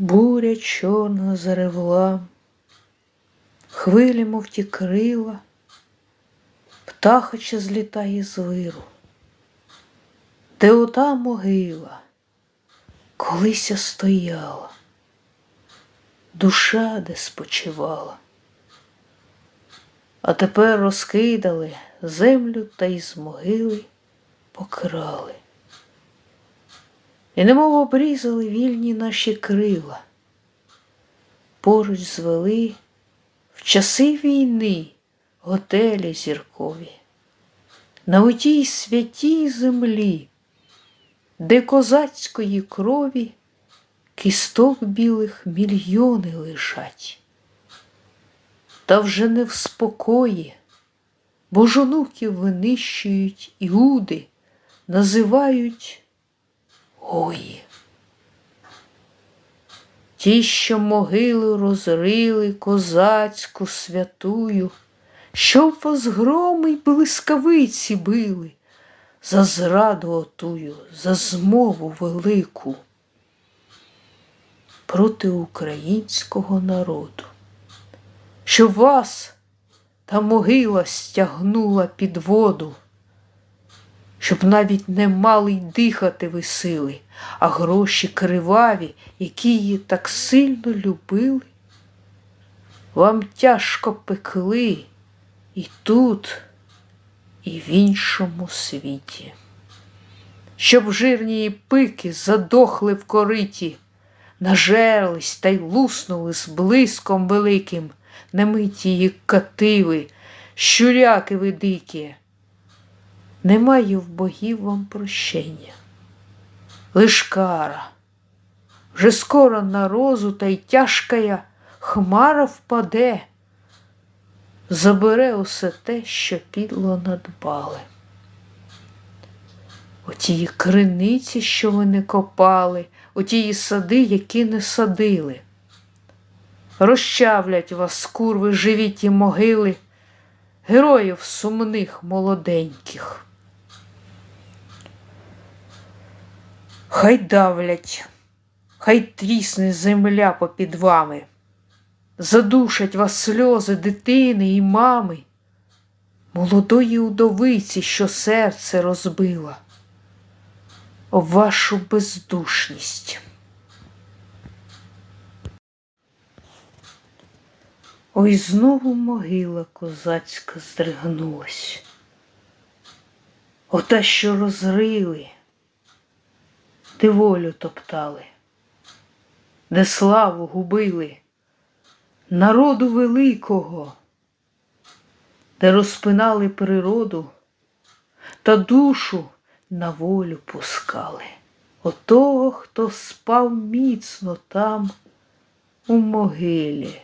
Буря чорна заревла, хвилі, мов ті крила, птахоче злітає з виру, де ота могила колися стояла, душа де спочивала, а тепер розкидали землю та із могили покрали. І немов обрізали вільні наші крила, поруч звели в часи війни готелі зіркові, на отій святій землі, де козацької крові кісток білих мільйони лежать. Та вже не в спокої, бо жонуків винищують іуди, називають Ой. Ті, що могилу розрили козацьку святую, щоб вас громи й блискавиці били за зраду отую, за змову велику проти українського народу, що вас та могила стягнула під воду щоб навіть не мали й дихати ви сили, а гроші криваві, які її так сильно любили. Вам тяжко пекли і тут, і в іншому світі, щоб жирні пики задохли в кориті, нажерлись та й луснули з блиском великим, немиті її кативи, щуряки ви дикі. Немає в богів вам прощення. Лиш кара, вже скоро на розу та й тяжкая хмара впаде, забере усе те, що підло надбали. Отії криниці, що ви не копали, отії сади, які не садили. Розчавлять вас, курви, живі ті могили, героїв сумних молоденьких. Хай давлять, хай трісне земля попід вами, задушать вас сльози дитини і мами, молодої удовиці, що серце розбила, вашу бездушність. Ой знову могила козацька здригнулась, ота, що розрили де волю топтали, де славу губили, народу великого, де розпинали природу та душу на волю пускали. Отого, хто спав міцно там у могилі,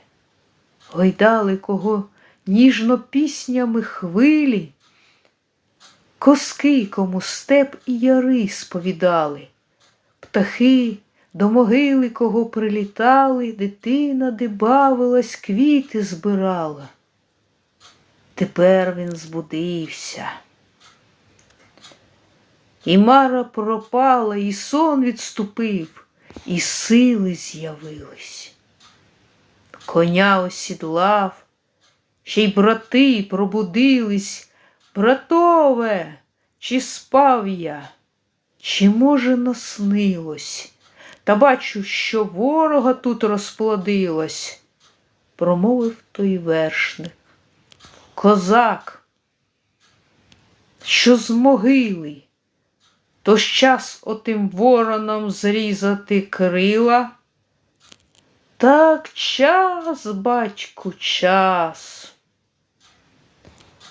гойдали кого ніжно піснями хвилі, коски кому степ і яри сповідали птахи до могили кого прилітали, дитина, де бавилась, квіти збирала. Тепер він збудився. І мара пропала, і сон відступив, і сили з'явились. Коня осідлав, ще й брати пробудились. Братове, чи спав я? Чи, може, наснилось, та бачу, що ворога тут розплодилось, промовив той вершник. Козак, що з могили, то час отим воронам зрізати крила. Так час, батьку, час.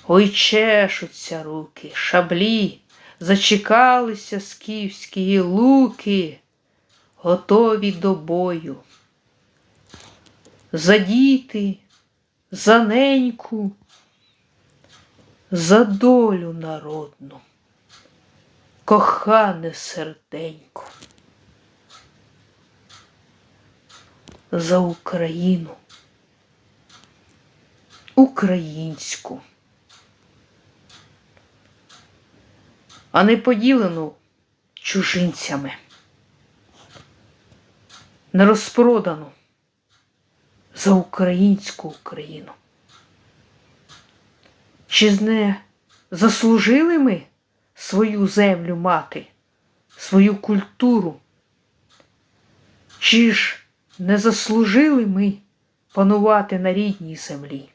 Ой чешуться руки, шаблі зачекалися скіфські луки, готові до бою. За діти, за неньку, за долю народну, кохане серденько, за Україну, українську. А не поділену чужинцями. не розпродану за українську Україну. Чи не заслужили ми свою землю мати, свою культуру? Чи ж не заслужили ми панувати на рідній землі?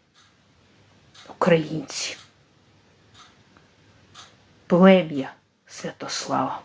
Українці, плем'я Святослава.